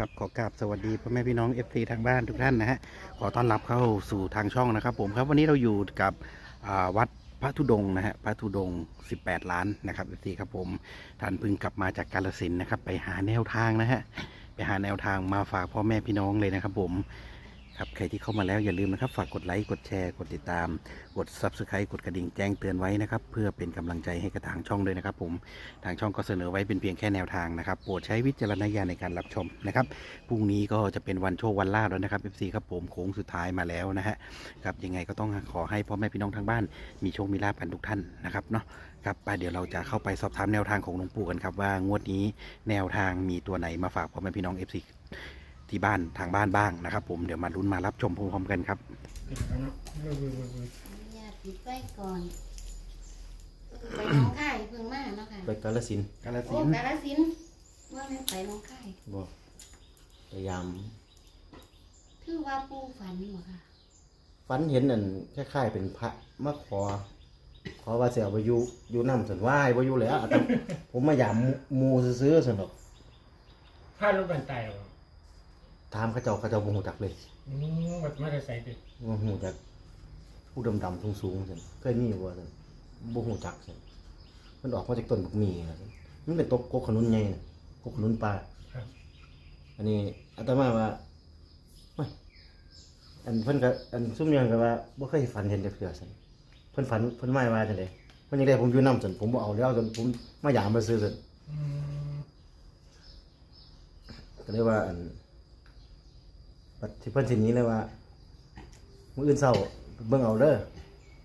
ครับขอกราบสวัสดีพ่อแม่พี่น้อง FC ทางบ้านทุกท่านนะฮะขอต้อนรับเข้าสู่ทางช่องนะครับ ผมครับวันนี้เราอยู่กับวัดพระธุดงนะฮะพระธุดง 18 ล้านนะครับ FC ครับผมท่านเพิ่งกลับมาจากกาลสินนะครับ ไปหาแนวทางนะฮะไปหาแนวทางมาฝากพ่อแม่พี่น้องเลยนะครับ ผม ครับใครที่เข้ามาแล้วอย่าลืมนะครับ ฝากกดไลค์ กดแชร์ กดติดตาม กด Subscribe กดกระดิ่งแจ้งเตือนไว้นะครับ เพื่อเป็นกำลังใจให้กับทางช่องด้วยนะครับ ผมทางช่องก็เสนอไว้เป็นเพียงแค่แนวทางนะครับโปรดใช้วิจารณญาณในการรับชมนะครับพรุ่งนี้ก็จะเป็นวันโชควันลาบแล้วนะครับ FC ครับผมโค้งสุดท้ายมาแล้วนะฮะครับยังไงก็ต้องขอให้พ่อแม่พี่น้องทางบ้าน มีโชคมีลาบกันทุกท่านนะครับเนาะครับไปเดี๋ยวเราจะเข้าไปสอบถามแนวทางของหลวงปู่กันครับว่างวดนี้แนวทางมีตัวไหนมาฝากพ่อแม่พี่น้อง FC ที่บ้านทางบ้านบ้างนะครับ ผมเดี๋ยวมาลุ้นมารับชมพร้อมๆกันครับปิดแล้วเนาะเว้ยเว้ยเว้ยเว้ยอนุญาตปิดไว้ก่อนไปหน้องค่ายเพิ่งมาเนาะค่ะไปกาลสินธุ์กาลโอ้สินธุ์กาลสินธุ์ว่าแม่นไปหน้องค่ายบอกพยายามคือว่าปูฝันบ่ค่ะฝันเห็นนั่นคล้ายๆเป็นพระมาขอ ขอว่าเสียไปอยู่อยู่น้ำสันว่ายไปอยู่แล้วแต่ผมมายามหมูซื้อๆสนดอกพลาดรถบันไตเหรอ ถามเขาเจ้าเขาเจ้าบ่ฮู้จักเลยอืมบัดมาแต่ใส่ติดบ่ฮู้จักผู้ดำๆสูงๆซั่นเคยมีบ่ซั่นบ่ฮู้จักซั่นมันออกมาจากต้นบักหมี่นะซั่นมันเป็นตกกกขนุนใหญ่น่ะกกขนุนปลาครับอันนี้อาตมาว่าเฮ้ยอันเพิ่นก็อันซุ่มยังก็ว่าบ่เคยฝันเห็นจักเทื่อซั่นเพิ่นฝันเพิ่นหมายว่าจังได๋เพิ่นยังได้ผมอยู่นำซั่นผมบ่เอาแล้วซั่นผมมายามมาซื้อซั่นอืมก็เลยว่าอัน บัดที่เพิ่นสิหนี้เลยว่ามื้ออื่นเช้าเบิ่งเอาเด้อ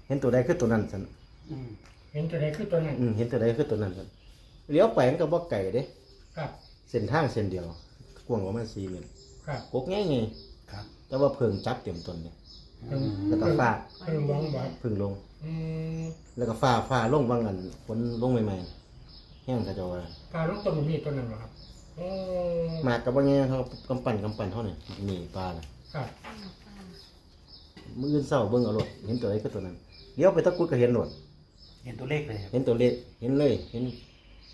เห็นตัวใดคือตัวนั้นซั่นอืมเห็นตัวไหนคือตัวนั้นอืมเห็นตัวใดคือตัวนั้นซั่นเลี้ยวไปมันก็บ่ไกลเด้ ครับ เส้นทางเส้นเดียว กว้างประมาณ4เมตรครับกกใหญ่ครับ ๆแต่ว่าเพิ่งจับเต็มต้นเนี่ยเพิ่งแล้วก็ฟ้าเพิ่งมองบ่เพิ่งลง อืมแล้วก็ฟ้าฟ้าลงบางอันฝนลงใหม่ๆแห้งเขาเจะว่าพาลูกต้นมีตัวนั้นเหรอครับ โอ้หมากกับว่าไงเขากำปั่นกำปั่นเท่านี่มีปลาน่ะครับป้าป้ามื้ออื่นเช้าเบิ่งเอารถเห็นตัวใดก็ตัวนั้นเลี้ยวไปตะกุดก็เห็นรถเห็นตัวเลขเลยครับเห็นตัวเลขเห็นเลย เห็น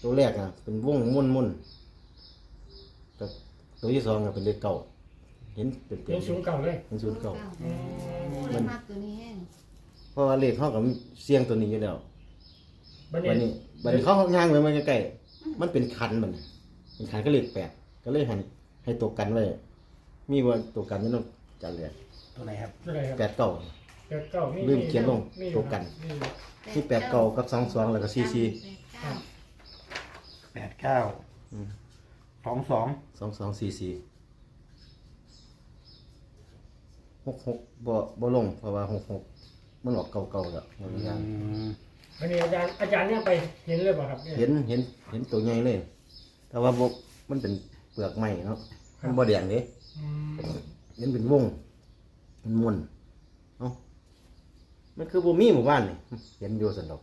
ตัวแรกอะเป็นวงม่วนม่วนๆกับตัวที่สองอะเป็นเลขเก่าเห็นเป็นเป็เป็นนศูนย์เก่าเลยเป็นศูนย์เก่า โอ้เลยมากตัวนี้แห้งเพราะว่าเลขเขากับเสียงตัวนี้อยู่แล้วบัดวันนี้นี้บัดนี้เขาย่างไปมันใกล้ๆมันเป็นคันมันน่ะ เป็นคันก็เลขแปดก็เลยให้ให้ตัวกันไว้ มีว่าตัวกันนี่ต้องจัดเลยตัวไหนครับตัวไหนครับแปดเก่าแปดเก้ามีลืมเขียนลงมีตัวกันมีอยู่ที่แปดเก่ากับสองสองแล้วก็ซีซีแปดเก้าแปดเก้าสองสองสองสองซีซีหกหกบ่บ่ลงเพราะว่าหกหกมันออกเก่าเก่าๆแล้วหมดทุกอย่างอันนี้อาจารย์อาจารย์เนี่ยไปเห็นเลยป่ะครับเนี่ยเห็นเห็นเห็นตัวใหญ่เลย แต่ว่าบ่มันเป็นเปลือกไม้เนาะมันบ่แดงเด้อืมเห็นเป็นวง มันมวนเอ้ามันคือบ่มีหมู่บ้านนี่เห็นอยู่ซั่นดอก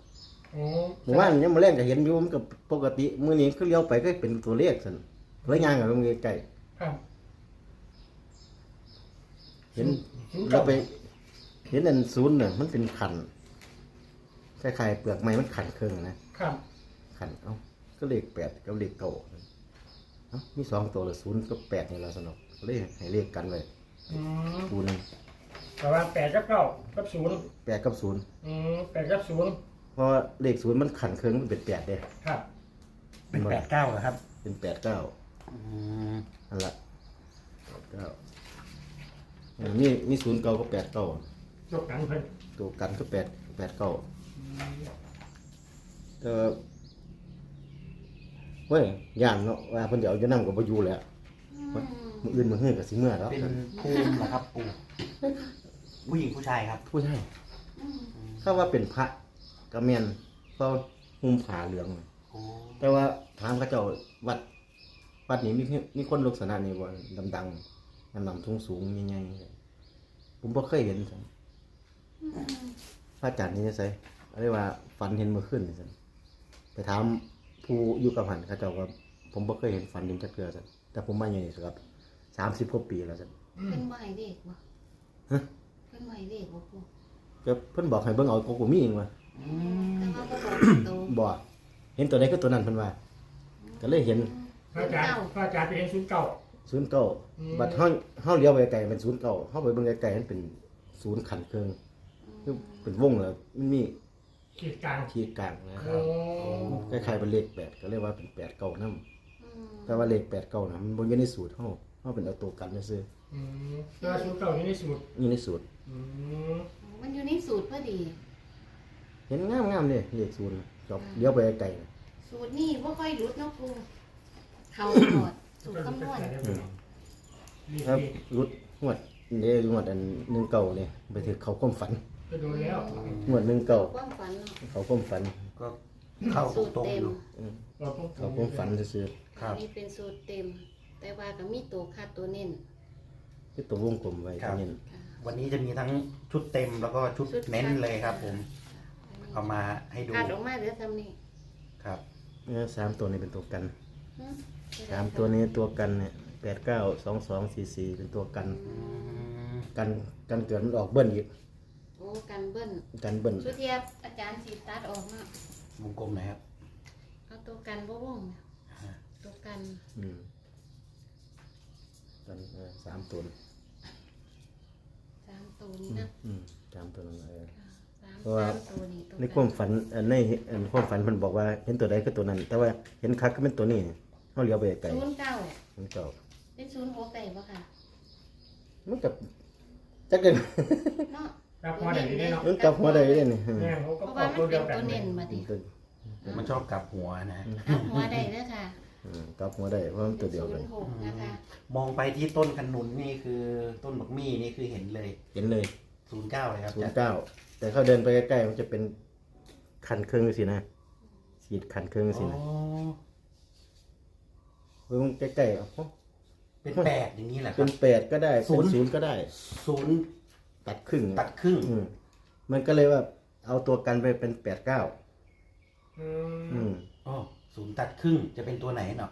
โอ้หมู่บ้านยังมาแรงก็เห็นอยู่มันก็ปกติมื้อนี้คือเลี้ยวไปก็เป็นตัวเลขซั่นเลยย่างกันไปใกล้ครับๆเห็น ศูนย์เราเก่าไปเห็นอันศูนย์น่ะมันเป็นขันคล้ายๆเปลือกไม้มันขันเครื่องนะครับขันเอ้า ก็เลขแปดกับเลขเก้าเอ้ามีสองตัวละศูนย์กับแปดนี่ละสนุกเลขให้เลขกันเลยอืมคูหนึงแต่ว่าแปดกับเก้ากับศูนย์แปดกับศูนย์อืมแปดกับศูนย์เพราะว่าเลขศูนย์มันขันเครื่องมันเป็นแปดเด้ครับ เป็นแปดเก้าเหรอครับเป็นแปดเก้าอืมนั่นละแปดเก้าอันนี้มีศูนย์เก้าก็แปดเก้ายกหนังเพิ่นตัวกันก็แปดแปดเก้าแต่ ว่าเว้ยย่านเนาะว่าเพิ่นจะเอาอยู่นำกับบ่อยู่แหล้วอืมมื้ออื่นมื้อฮื้อก็สิเมื่อแล้วเป็นภูมิเหรอครับปู่ผู้หญิงผู้ชายครับผู้ชายอืมถ้าว่าเป็นพระก็แม่นเพราะหุ้มผ้าเหลือง โอ้แต่ว่าถามเขาเจ้าวัด วัดนี้มีมีคนลักษณะนี้บ่ดำๆดำๆสูงๆใหญ่ๆผมบ่เคยเห็นซั่นอืมพระอาจารย์นี่จะใส่เรียกว่าฝันเห็นเมื่อคืนนี่ซั่นไปถาม ผู้อยู่กับหันเขาเจ้าว่าผมบ่เคยเห็นฝันเห็นจักเทื่อซั่นแต่ผมมาอยู่นี่ครับ30กว่าปีแล้วซั่นอืมเป็นบ่ให้เด็กบ่ฮะเป็นบ่ให้เด็กบ่ปูก็เพิ่นบอกให้เบิ่งเอาก็กูมีเองว่าอืแต่มว่าก็บอกโตบ่เห็นตัวใดก็ตัวนั้นเพิ่นว่า ก็เลยเห็น พระอาจารย์พระอาจารย์ไปเห็นศูนย์เก่า ศูนย์เก้าอืม บัดเฮาเฮาเลี้ยวไปไกลเป็นศูนย์เก้าเฮาไปเบิ่งไกลๆมันเป็นศูนย์ขันเครื่องคือเป็นวงแล้วมันมี ขีดกลางขีดกลางนะโอ้ คล้ายๆเป็นเลขแปดก็เรียกว่าเป็นแปดเก้านํอืมแต่ว่าเลขแปดเก้านะมันบ่อยู่ในสูตรเฮาเฮาเป็นเอาตัวกันซื่ออืมแล้วสูตรเก่าอยู่ในสูตรๆอยู่ในสูตร อืมมันอยู่ในสูตรพอดี เห็นงามๆเลยเลขศูนย์จบเลี้ยวไปไกลๆสูตรนี่ว่าค่อยรุดเนาะครูเขาหมดสูตรคำนวณอืมรีบครับรีบรุดงวดนี่งวดอันหนึ่งเก่าเนี่ยไปถือเขาความฝัน ก็โดนแล้วงวดหนึ่งเก่าความฝันเนาะเขาความฝัน ก็เข้าสูตรตรงเต็ๆมอยู่อืมเราต้องเขาความฝันซื่อครับ อันนี้เป็นสูตรเต็ม แต่ว่าก็มีตัวคาดตัวเน้นๆที่ตัววงกลมไว้ครับนี่ค่ะ วันนี้จะมีทั้งชุดเต็มแล้วก็ชุดเน้นเลยครับ ผม เอามาให้ดู คาดออกมาเหลือทำนี่ครับ เนี่ยสามตัวนี้เป็นตัวกันหึสามตัวนี้ตัวกันเนี่ยแปดเก้าสองสองสี่สี่เป็นตัวกันกันกันเกิดมันออกเบิ้ลอีกโอ้ กันเบิ้ลกันเบิ้ลสุเทียบอาจารย์สีตัดออกมาวงกลมหน่อยครับเอาตัวกันบ่วงนะตัวกันอืมกันเออสามตัวนี่สามตัวนี้นะอืมสามตัวนั่นเออค่ะสามเพราะว่าสามตัวนี้ตัวในกันความฝันเอ่อในเอ่อความฝันมันบอกว่าเห็นตัวใดก็ตัวนั้น แต่ว่าเห็นคักก็เป็นตัวนี้เขาเลี้ยวไปไกลศูนย์เก้ามันเก่าเป็นศูนย์หกได้ปะค่ะมันกับจักเด่นเนาะ รับหัวไหนได้เนาะมันกับหัวใดเด่นนี่แม่งเขาเพก็ราะอว่าอกมัตัวนเดีเป็ยวนกันตัวเน้นมาดิมันชอบกลับหัวนะเอาหัวได้เด้อค่ะอืมกับหัวใดเพราะมันตัวเดียวศูกันนย์หกนะคะมองไปที่ต้นขนุนนี่คือต้นบักมี่นี่คือเห็นเลยเห็นเลยศูนย์เก้าเลยครับศูนอาย์จารย์เก้าแต่เขาเดินไปใกล้ๆมันจะเป็นคันเครื่องสินะขีดคันเครื่องสิอ๋อนะเพิ่งใกล้ๆเอาเอ้าเป็นแปดอย่างนี้แหละคเป็รับ นแปดก็ได้ศูเป็นนย์ ศูนย์ก็ได้ ศูนย์ ตัดครึ่งตัดครึ่งอืมมันก็เลยว่าเอาตัวกันไปเป็นแปดเก้าอือืมมอ๋อศูนย์ตัดครึ่งจะเป็นตัวไหนเนาะ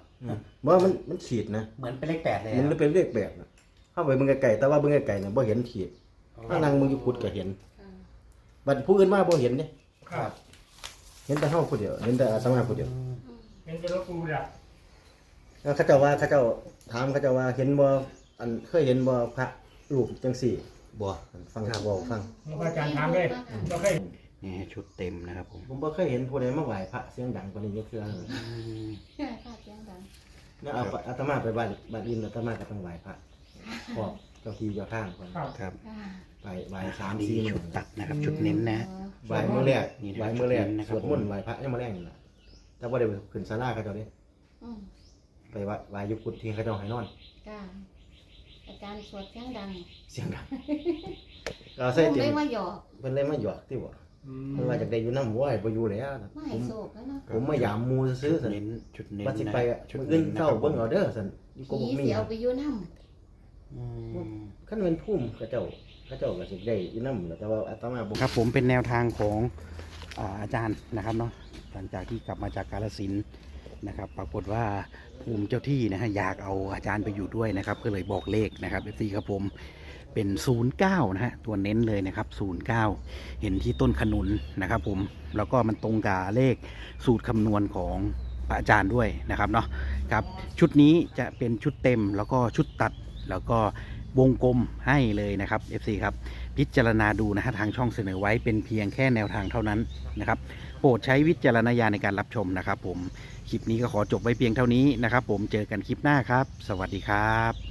เพราะว่ามันมันขีดนะเหมือนเป็นเลขแปดเลยมันอะเลยเป็นเลขแปดนะเข้าไปเบิ่งไกลๆแต่ว่าเบิ่งไกลๆเนี่ยบ่เห็นขีดถ้านั่งมึงอยู่กุดก็เห็นค่ะบัดผู้อื่นมาบ่เห็นเด้ครับเห็นแต่เฮาผู้เดียวเห็นแต่อาตมาผู้เดียวเห็นเป็นรถกูดับแล้วเขาเจ้าว่าเขาเจ้าถามเขาเจ้าว่าเห็นบ่อันเคยเห็นบ่พระรูปจังซี่ บ่ฟังบ่ฟังพระอาจารย์ถามเลยเราเคยนี่ชุดเต็มนะครับผมผมบ่เคยเห็นผู้ใดมาไหว้พระเสียงดังกว่านี้จักเทื่อเลยค่ะค่ะเสียงดังแล้วเอาอาตมาไปบ้านบ้านอินอาตมาก็ต้องไหว้พระขอบเจ้าที่เจ้าทางก่อนครับครับค่ะไหว้ไหว้สามนี่สี่มื้ชุอดตัดนะครับ ชุดเน้นนะอ๋อไหว้มื้อแรกนี่นะครับไหว้มื้อแรกนะคสรับ วดมนต์ไหว้พระยังมื้อแรกนี่ล่ะแต่บ่ได้ไปขึ้นศาลาเขาเจ้าเด้อืมไปไหว้ไหว้อยู่กุฏิที่เขาเจ้าให้นอน ค่ะ อาจารย์สวดเสียงดังเสียงดังก็ใส่ผมเต็ได้มมาหยอกเพิ่นเลยมาหยอกที่บ่อืมเพิ่นว่าจากได้อยู่นำบ่ให้บ่อยู่แล้วนะไม่ผมโศกแล้วเนาะผมมายามหมู่ซื้อๆซั่น เน้นชุดเน้นว่าสินะไปอะชุดมื้อเน้อื่นนนะเช้าครับผเบิ่งมเอาเด้อซั่นอยู่กผีบมีเสียวไปอยู่น้อืม คันเป็นภูมิเขาเจ้าเขาเจ้าก็สิได้อยู่นำแหละแต่ว่าอาตมาบ่ ครับผมเป็นแนวทางของอาอาจารย์นะครับเนาะหลังจากที่กลับมาจากกาลสินธุ์ นะครับ ปรากฏว่าภูมิเจ้าที่นะฮะอยากเอาอาจารย์ไปอยู่ด้วยนะครับ ก็เลยบอกเลขนะครับเอฟซีครับผมเป็น 09 นะฮะ ตัวเน้นเลยนะครับ 09 เห็นที่ต้นขนุนนะครับผม แล้วก็มันตรงกับเลขสูตรคำนวณของอาจารย์ด้วยนะครับเนาะครับ ชุดนี้จะเป็นชุดเต็มแล้วก็ชุดตัดแล้วก็ วงกลมให้เลยนะครับ FC ครับ พิจารณาดูนะฮะทางช่องเสนอไว้เป็นเพียงแค่แนวทางเท่านั้นนะครับ โปรดใช้วิจารณญาณในการรับชมนะครับ ผม คลิปนี้ก็ขอจบไว้เพียงเท่านี้นะครับ ผมเจอกันคลิปหน้าครับ สวัสดีครับ